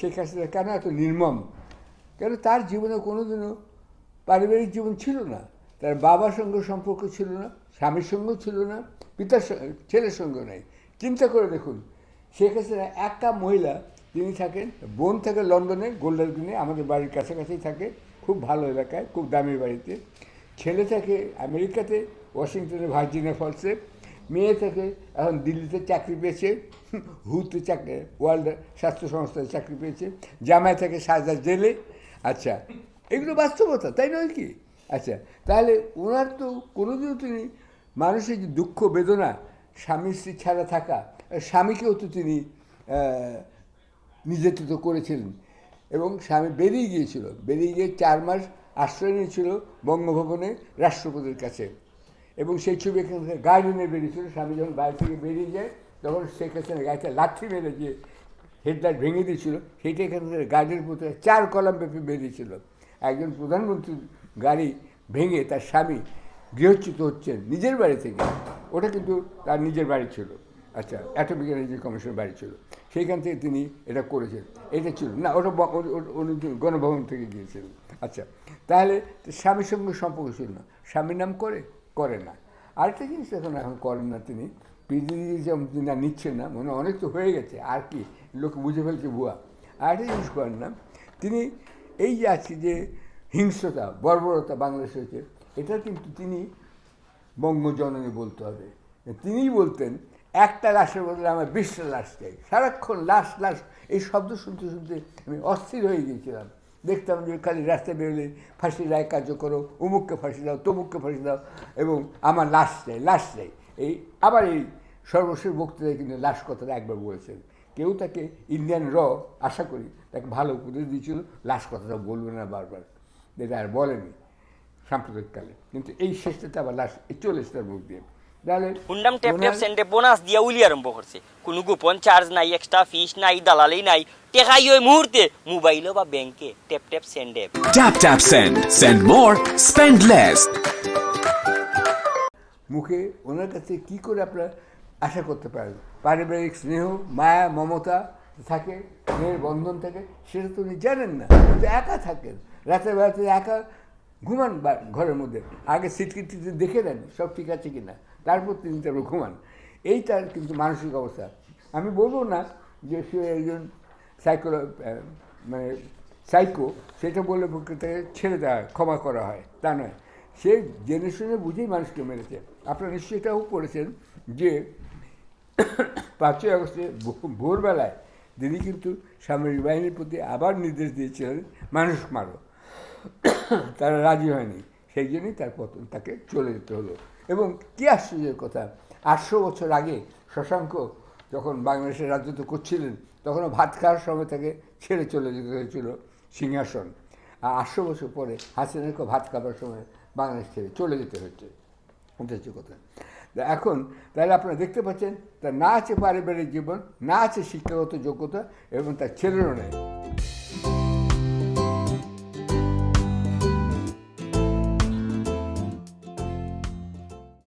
শেখ হাসিনা কেন এত নির্মম? কেন তার জীবনে কোনোদিনও পারিবারিক জীবন ছিল না। তার বাবার সঙ্গে সম্পর্ক ছিল না, স্বামীর সঙ্গেও ছিল না, পিতার ছেলের সঙ্গে নেই। চিন্তা করে দেখুন, শেখ হাসিনা একা মহিলা তিনি থাকেন, বোন থাকে লন্ডনে গোল্ডার গ্রিনে, আমাদের বাড়ির কাছাকাছি থাকে, খুব ভালো এলাকায়, খুব দামি বাড়িতে। ছেলে থাকে আমেরিকাতে, ওয়াশিংটনে, ভার্জিনিয়া ফলসে। মেয়ে থাকে এখন দিল্লিতে চাকরি পেয়েছে। হুতে চাকরি, ওয়ার্ল্ড স্বাস্থ্য সংস্থায় চাকরি পেয়েছে, জামাই থেকে সাজা জেলে। আচ্ছা এগুলো বাস্তবতা, তাই নয় কি? আচ্ছা তাহলে ওনার তো কোনোদিনও তিনি মানুষের যে দুঃখ, বেদনা, স্বামী স্ত্রী ছাড়া থাকা, স্বামীকেও তো তিনি নির্যাতিত করেছিলেন। এবং স্বামী বেরিয়ে গিয়েছিল, বেরিয়ে গিয়ে চার মাস আশ্রয় নিয়েছিল বঙ্গভবনে রাষ্ট্রপতির কাছে। এবং সেই ছবি এখান থেকে গার্ডেনে বেরিয়েছিল, স্বামী যখন বাড়ি থেকে বেরিয়ে যায় তখন শেখ হাসিনা গাড়িতে লাঠি মেরে যে হেডলাইট ভেঙে দিয়েছিল সেটা এখান থেকে গাড়ির মধ্যে চার কলাম ব্যাপী বেরিয়েছিল। একজন প্রধানমন্ত্রীর গাড়ি ভেঙে তার স্বামী গৃহচ্যুত হচ্ছেন নিজের বাড়ি থেকে। ওটা কিন্তু তার নিজের বাড়ি ছিল। আচ্ছা অ্যাটমিক এনার্জি কমিশনের বাড়ি ছিল। সেইখান থেকে তিনি এটা করেছেন। এটা ছিল না, ওটা গণভবন থেকে গিয়েছিলেন। আচ্ছা তাহলে স্বামীর সঙ্গে সম্পর্ক ছিল না। স্বামীর নাম করে করে না। আরেকটা জিনিস এখন এখন করেন না তিনি। তিনি আর নিচ্ছেন না, মনে অনেক তো হয়ে গেছে, আর কি, লোক বুঝে ফেলছে ভুয়া। আরেকটা জিনিস করেন না, তিনি এই যে আজকে যে হিংস্রতা, বর্বরতা বাংলাদেশ হয়েছে, এটা কিন্তু তিনি বঙ্গজননী বলতে হবে। তিনিই বলতেন, একটা লাশের বদলে আমার বিশটা লাশ চাই, সারাক্ষণ লাশ লাশ, এই শব্দ শুনতে শুনতে আমি অস্থির হয়ে গিয়েছিলাম। দেখতাম যে খালি রাস্তায় বেরোলে ফাঁসি রায় কার্য করো অমুককে ফাঁসি দাও, তমুককে ফাঁসি দাও, এবং আমার লাশ চাই লাশ চাই। এই আবার এই সর্বশেষ বক্তৃতায় কিন্তু লাশ কথাটা একবার বলেছেন। কেউ তাকে ইন্ডিয়ান র আশা করি তাকে ভালো উপদেশ দিয়েছিল লাশ কথাটা বলবে না বারবার। এটা আর বলেনি সাম্প্রদায়িককালে কিন্তু এই শেষটাতে আবার লাশ এই চলে এসে তার মুখ দিয়ে। তাহলে হুন্ডাম ট্যাপ ট্যাপ সেন্টে বোনাস দিয়া উলি আরম্ভ করছে কোনো গোপন চার্জ নাই এক্সট্রা ফিস নাই দালালি নাই। টেকাই ওই মুহূর্তে মোবাইলও বা ব্যাংকে ট্যাপ ট্যাপ সেন্ডে Tap tap send. Send more, spend less. মুখে ওনার কাছে কি করে আপনারা আশা করতে পারেন। পারিবারিক স্নেহ, মায়া, মমতা থাকে মেয়ের বন্ধন থাকে, সেটা তো উনি জানেন না। কিন্তু একা থাকেন। রাতের বেলাতে একা ঘুমান ঘরের মধ্যে। আগে সিটকিটিতে দেখে নেন, সব ঠিক আছে কি না তারপর তিনি তারপর ঘুমান। এই তার কিন্তু মানসিক অবস্থা। আমি বলব না যে সে একজন সাইকো মানে সাইকো, সেটা পক্ষে তাকে ছেড়ে দেওয়া ক্ষমা করা হয়। তা নয়। সে জেনে শুনে বুঝেই মানুষকে মেরেছে। আপনারা নিশ্চয়ই এটাও পড়েছেন যে পাঁচই আগস্টে ভোরবেলায় তিনি কিন্তু সামরিক বাহিনীর প্রতি আবার নির্দেশ দিয়েছিলেন মানুষ মারো। তারা রাজি হয়নি। সেই জন্যই তার পতন, তাকে চলে যেতে হলো। এবং কী আশ্চর্যের কথা, আটশো বছর আগে শশাঙ্ক যখন বাংলাদেশের রাজত্ব করছিলেন, তখনও ভাত খাওয়ার সময় তাকে ছেড়ে চলে যেতে হয়েছিল সিংহাসন। আর আটশো বছর পরে হাসিনাকে ভাত খাবার সময় বাংলাদেশ ছেড়ে চলে যেতে হচ্ছে কথা। এখন তাহলে আপনারা দেখতে পাচ্ছেন, তার না আছে পারিবারিক জীবন, না আছে শিক্ষাগত যোগ্যতা, এবং তার ছেলেরও নেই।